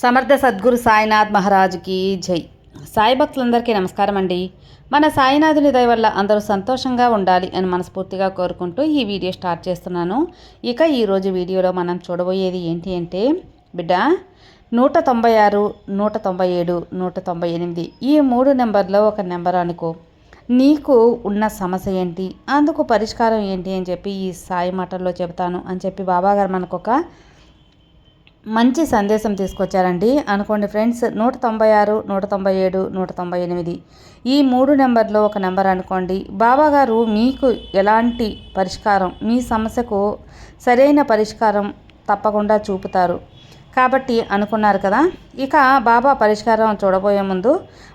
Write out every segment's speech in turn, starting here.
సమర్థ సద్గురు సాయినాథ్ మహారాజుకి జై. సాయి భక్తులందరికీ నమస్కారం అండి. మన సాయినాథుని దయ వల్ల అందరూ సంతోషంగా ఉండాలి అని మనస్ఫూర్తిగా కోరుకుంటూ ఈ వీడియో స్టార్ట్ చేస్తున్నాను. ఇక ఈరోజు వీడియోలో మనం చూడబోయేది ఏంటి అంటే బిడ్డ నూట తొంభై ఆరు నూట తొంభై ఏడు నూట తొంభై ఎనిమిది ఈ మూడు నెంబర్లో ఒక నెంబర్ అనుకో. నీకు ఉన్న సమస్య ఏంటి? అందుకు పరిష్కారం ఏంటి అని చెప్పి ఈ సాయి మాటల్లో చెబుతాను అని చెప్పి బాబాగారు మనకు ఒక మంచి సందేశం తీసుకొచ్చారండి. అనుకోండి ఫ్రెండ్స్ నూట తొంభై ఆరు నూట తొంభై ఏడు నూట తొంభై ఎనిమిది. ఈ మూడు నెంబర్లో ఒక నెంబర్ అనుకోండి. బాబా గారు మీకు ఎలాంటి పరిష్కారం మీ సమస్యకు సరైన పరిష్కారం తప్పకుండా చూపుతారు. కాబట్టి అనుకున్నారు కదా. ఇక బాబా పరిష్కారం చూడబోయే ముందు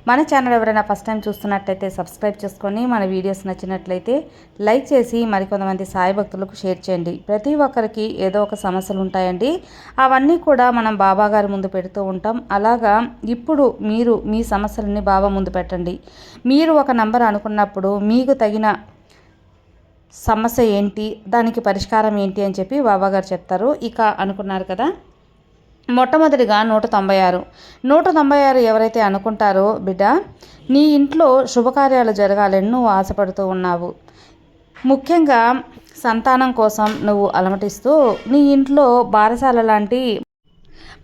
మన ఛానల్ ఎవరైనా ఫస్ట్ టైం చూస్తున్నట్లయితే సబ్స్క్రైబ్ చేసుకొని మన వీడియోస్ నచ్చినట్లయితే లైక్ చేసి మరికొంతమంది సాయి భక్తులకు షేర్ చేయండి. ప్రతి ఒక్కరికి ఏదో ఒక సమస్యలు ఉంటాయండి. అవన్నీ కూడా మనం బాబా గారి ముందు పెడుతూ ఉంటాం. అలాగా ఇప్పుడు మీరు మీ సమస్యలని బాబా ముందు పెట్టండి. మీరు ఒక నంబర్ అనుకున్నప్పుడు మీకు తగిన సమస్య ఏంటి? దానికి పరిష్కారం ఏంటి? అని చెప్పి బాబాగారు చెప్తారు. ఇక అనుకున్నారు కదా. మొట్టమొదటిగా నూట తొంభై ఆరు. నూట తొంభై ఆరు ఎవరైతే అనుకుంటారో బిడ్డ నీ ఇంట్లో శుభకార్యాలు జరగాలని నువ్వు ఆశపడుతూ ఉన్నావు. ముఖ్యంగా సంతానం కోసం నువ్వు అలమటిస్తూ నీ ఇంట్లో బారసాల లాంటి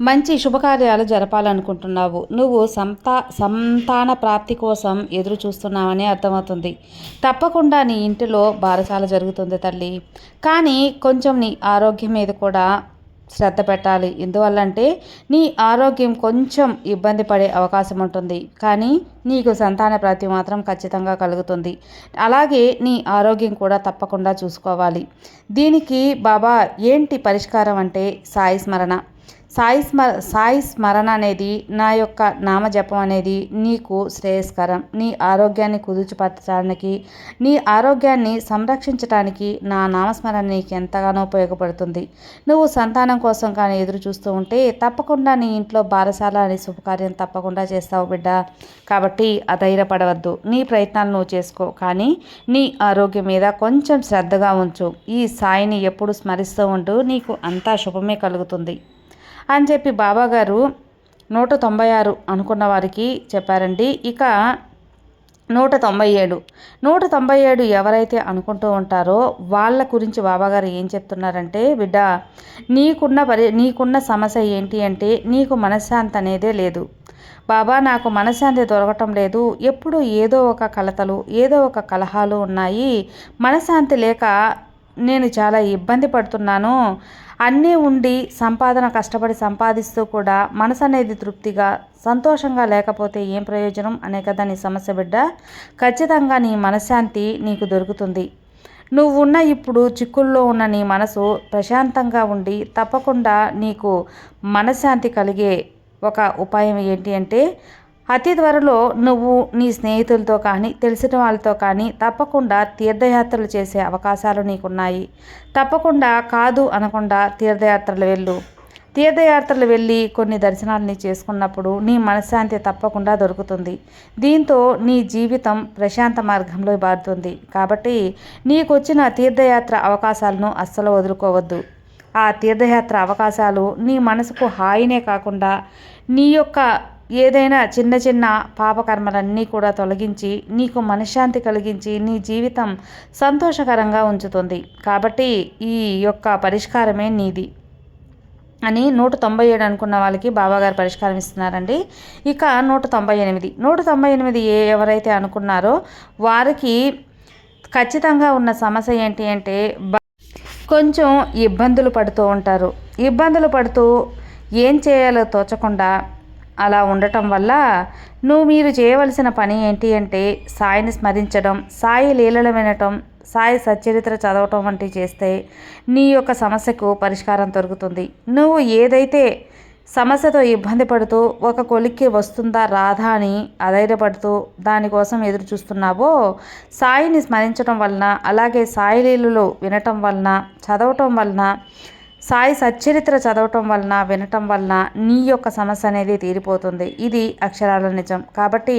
మంచి శుభకార్యాలు జరపాలనుకుంటున్నావు. నువ్వు సంతా సంతాన ప్రాప్తి కోసం ఎదురు చూస్తున్నావని అర్థమవుతుంది. తప్పకుండా నీ ఇంటిలో బారసాల జరుగుతుంది తల్లి. కానీ కొంచెం నీ ఆరోగ్యం మీద కూడా శ్రద్ధ పెట్టాలి. ఎందువల్లంటే నీ ఆరోగ్యం కొంచెం ఇబ్బంది పడే అవకాశం ఉంటుంది. కానీ నీకు సంతాన ప్రాప్తి మాత్రం ఖచ్చితంగా కలుగుతుంది. అలాగే నీ ఆరోగ్యం కూడా తప్పకుండా చూసుకోవాలి. దీనికి బాబా ఏంటి పరిష్కారం అంటే సాయి స్మరణ. సాయి స్మ సాయి స్మరణ అనేది నా యొక్క నామజపం అనేది నీకు శ్రేయస్కరం. నీ ఆరోగ్యాన్ని కుదుర్చిపరచడానికి నీ ఆరోగ్యాన్ని సంరక్షించడానికి నా నామస్మరణ నీకు ఎంతగానో ఉపయోగపడుతుంది. నువ్వు సంతానం కోసం కానీ ఎదురు చూస్తూ ఉంటే తప్పకుండా నీ ఇంట్లో బారసాల అనే శుభకార్యం తప్పకుండా చేస్తావు బిడ్డ. కాబట్టి అధైర్యపడవద్దు. నీ ప్రయత్నాలు నువ్వు చేసుకో. కానీ నీ ఆరోగ్యం మీద కొంచెం శ్రద్ధగా ఉంచు. ఈ సాయిని ఎప్పుడు స్మరిస్తూ ఉంటూ నీకు అంతా శుభమే కలుగుతుంది. అని చెప్పి బాబాగారు నూట తొంభై ఆరు అనుకున్న వారికి చెప్పారండి. ఇక నూట తొంభై ఏడు. నూట తొంభై ఏడు ఎవరైతే అనుకుంటూ ఉంటారో వాళ్ళ గురించి బాబాగారు ఏం చెప్తున్నారంటే బిడ్డ నీకున్న పరి నీకున్న సమస్య ఏంటి అంటే నీకు మనశ్శాంతి అనేదే లేదు. బాబా నాకు మనశ్శాంతి దొరకటం లేదు. ఎప్పుడు ఏదో ఒక కలతలు ఏదో ఒక కలహాలు ఉన్నాయి. మనశ్శాంతి లేక నేను చాలా ఇబ్బంది పడుతున్నాను. అన్నీ ఉండి సంపాదన కష్టపడి సంపాదిస్తూ కూడా మనసు అనేది తృప్తిగా సంతోషంగా లేకపోతే ఏం ప్రయోజనం అనే కదా నీ సమస్య బిడ్డ. ఖచ్చితంగా నీ మనశ్శాంతి నీకు దొరుకుతుంది. నువ్వున్న ఇప్పుడు చిక్కుల్లో ఉన్న నీ మనసు ప్రశాంతంగా ఉండి తప్పకుండా నీకు మనశ్శాంతి కలిగే ఒక ఉపాయం ఏంటి అంటే అతి త్వరలో నువ్వు నీ స్నేహితులతో కానీ తెలిసిన వాళ్ళతో కానీ తప్పకుండా తీర్థయాత్రలు చేసే అవకాశాలు నీకున్నాయి. తప్పకుండా కాదు అనకుండా తీర్థయాత్రలు వెళ్ళు. తీర్థయాత్రలు వెళ్ళి కొన్ని దర్శనాలని చేసుకున్నప్పుడు నీ మనశ్శాంతి తప్పకుండా దొరుకుతుంది. దీంతో నీ జీవితం ప్రశాంత మార్గంలో మారుతుంది. కాబట్టి నీకు వచ్చిన తీర్థయాత్ర అవకాశాలను అస్సలు వదులుకోవద్దు. ఆ తీర్థయాత్ర అవకాశాలు నీ మనసుకు హాయినే కాకుండా నీ యొక్క ఏదైనా చిన్న చిన్న పాపకర్మలన్నీ కూడా తొలగించి నీకు మనశ్శాంతి కలిగించి నీ జీవితం సంతోషకరంగా ఉంచుతుంది. కాబట్టి ఈ యొక్క పరిష్కారమే నీది. అని నూట తొంభై ఏడు అనుకున్న వాళ్ళకి బాబాగారు పరిష్కారం ఇస్తున్నారండి. ఇక నూట తొంభై ఎనిమిది. నూట తొంభై ఎనిమిది ఏ ఎవరైతే అనుకున్నారో వారికి ఖచ్చితంగా ఉన్న సమస్య ఏంటి అంటే కొంచెం ఇబ్బందులు పడుతూ ఉంటారు. ఇబ్బందులు పడుతూ ఏం చేయాలో తోచకుండా అలా ఉండటం వల్ల నువ్వు మీరు చేయవలసిన పని ఏంటి అంటే సాయిని స్మరించడం సాయి లీలలు వినటం సాయి సచ్చరిత్ర చదవటం వంటివి చేస్తే నీ యొక్క సమస్యకు పరిష్కారం దొరుకుతుంది. నువ్వు ఏదైతే సమస్యతో ఇబ్బంది పడుతూ ఒక కొలిక్కి వస్తుందా రాదా అని అధైర్యపడుతూ దానికోసం ఎదురు చూస్తున్నావో సాయిని స్మరించడం వలన అలాగే సాయి లీలలు వినటం వలన చదవటం వలన సాయి సచ్చరిత్ర చదవటం వలన వినటం వలన నీ యొక్క సమస్య అనేది తీరిపోతుంది. ఇది అక్షరాల నిజం. కాబట్టి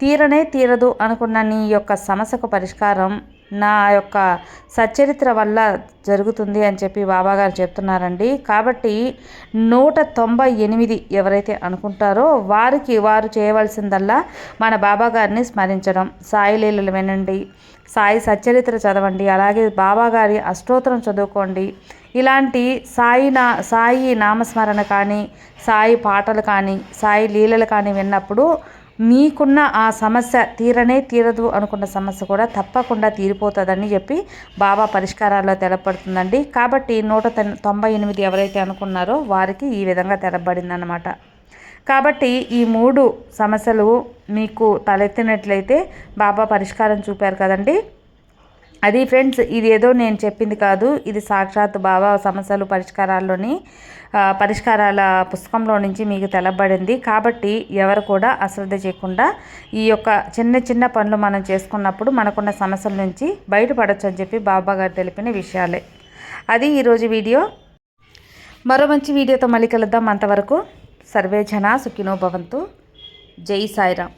తీరనే తీరదు అనుకున్న నీ యొక్క సమస్యకు పరిష్కారం నా యొక్క సచ్చరిత్ర వల్ల జరుగుతుంది అని చెప్పి బాబాగారు చెప్తున్నారండి. కాబట్టి నూట తొంభై ఎనిమిది ఎవరైతే అనుకుంటారో వారికి వారు చేయవలసిందల్లా మన బాబాగారిని స్మరించడం. సాయి లీలలు వినండి. సాయి సచ్చరిత్ర చదవండి. అలాగే బాబాగారి అష్టోత్తరం చదువుకోండి. ఇలాంటి సాయి నా సాయి నామస్మరణ కానీ సాయి పాటలు కానీ సాయి లీలలు కానీ విన్నప్పుడు మీకున్న ఆ సమస్య తీరనే తీరదు అనుకున్న సమస్య కూడా తప్పకుండా తీరిపోతుందని చెప్పి బాబా పరిష్కారాల్లో తెలపడుతుందండి కాబట్టి నూట తొంభై ఎనిమిది ఎవరైతే అనుకున్నారో వారికి ఈ విధంగా తెలపబడిందనమాట కాబట్టి ఈ మూడు సమస్యలు మీకు తలెత్తినట్లయితే బాబా పరిష్కారం చూపారు కదండి. అది ఫ్రెండ్స్ ఇది ఏదో నేను చెప్పింది కాదు. ఇది సాక్షాత్ బాబా సమస్యలు పరిష్కారాల్లోని పరిష్కారాల పుస్తకంలో నుంచి మీకు తెలబడింది. కాబట్టి ఎవరు కూడా అశ్రద్ధ చేయకుండా ఈ యొక్క చిన్న చిన్న పనులు మనం చేసుకున్నప్పుడు మనకున్న సమస్యల నుంచి బయటపడచ్చు అని చెప్పి బాబా గారు తెలిపిన విషయాలే. అది ఈరోజు వీడియో. మరో మంచి వీడియోతో మళ్ళీ కలుద్దాం. అంతవరకు సర్వే జన సుఖినో భవంతు. జై సాయిరామ్.